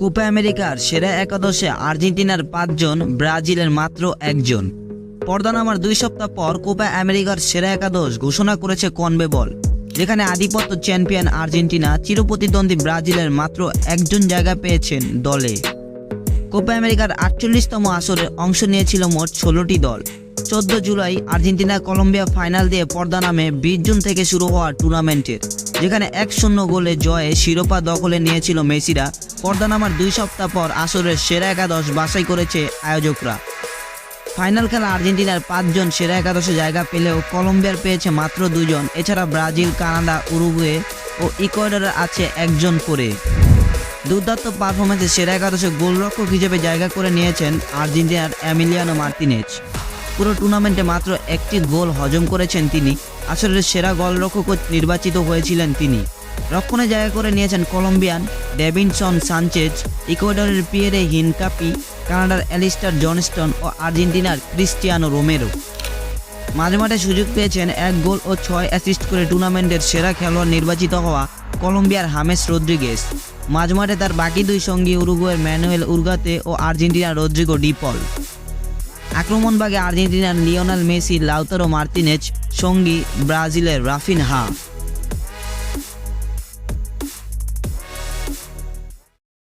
Copa আমেরিকার সেরা একাদশে আর্জেন্টিনার পাঁচজন, ব্রাজিলের মাত্র একজন। পর্দা নামার দুই সপ্তাহ পর কোপা আমেরিকার সেরা একাদশ ঘোষণা করেছে কনবেবল, যেখানে আধিপত্য চ্যাম্পিয়ন আর্জেন্টিনা চিরপ্রতিদ্বন্দ্বী ব্রাজিলের মাত্র একজন জায়গা পেয়েছেন দলে। কোপা আমেরিকার আটচল্লিশতম আসরে অংশ নিয়েছিল মোট ষোলোটি দল। চোদ্দ জুলাই আর্জেন্টিনা কলম্বিয়া ফাইনাল দিয়ে পর্দা নামে বিশ জুন থেকে শুরু হওয়া টুর্নামেন্টের। যেখানে এক শূন্য গোলে জয়ে শিরোপা দখলে নিয়েছিল মেসিরা। পর্দা নামার দুই সপ্তাহ পর আসরের সেরা একাদশ বাছাই করেছে আয়োজকরা। ফাইনাল খেলা আর্জেন্টিনার পাঁচজন সেরা একাদশে জায়গা পেলেও কলম্বিয়ার পেয়েছে মাত্র দুজন। এছাড়া ব্রাজিল, কানাডা, উরুগুয়ে ও ইকুয়েডরের আছে একজন করে। দুর্দান্ত পারফরমেন্সে সেরা একাদশে গোলরক্ষক হিসেবে জায়গা করে নিয়েছেন আর্জেন্টিনার অ্যামিলিয়ানো মার্তিনেজ পুরো টুর্নামেন্টে মাত্র একটি গোল হজম করেছেন তিনি। আসলে সেরা গোলরক্ষকও নির্বাচিত হয়েছিলেন তিনি। রক্ষণে জায়গা করে নিয়েছেন কলম্বিয়ান ডেভিনসন সানচেজ, ইকুয়েডরের পিয়েরে হিনকাপি কানাডার অ্যালিস্টার জনস্টন ও আর্জেন্টিনার ক্রিস্টিয়ানো রোমেরো। মাঝে মাঠে সুযোগ পেয়েছেন এক গোল ও ছয় অ্যাসিস্ট করে টুর্নামেন্টের সেরা খেলোয়াড় নির্বাচিত হওয়া কলম্বিয়ার হামেস রদ্রিগেস মাঝমাঠে তার বাকি দুই সঙ্গী উরুগুয়ের ম্যানুয়েল উর্গাতে ও আর্জেন্টিনার রদ্রিগো ডিপল। আক্রমণভাগে আর্জেন্টিনার লিওনাল মেসি লাউতারো মার্তিনেজ সঙ্গী ব্রাজিলের রাফিন হা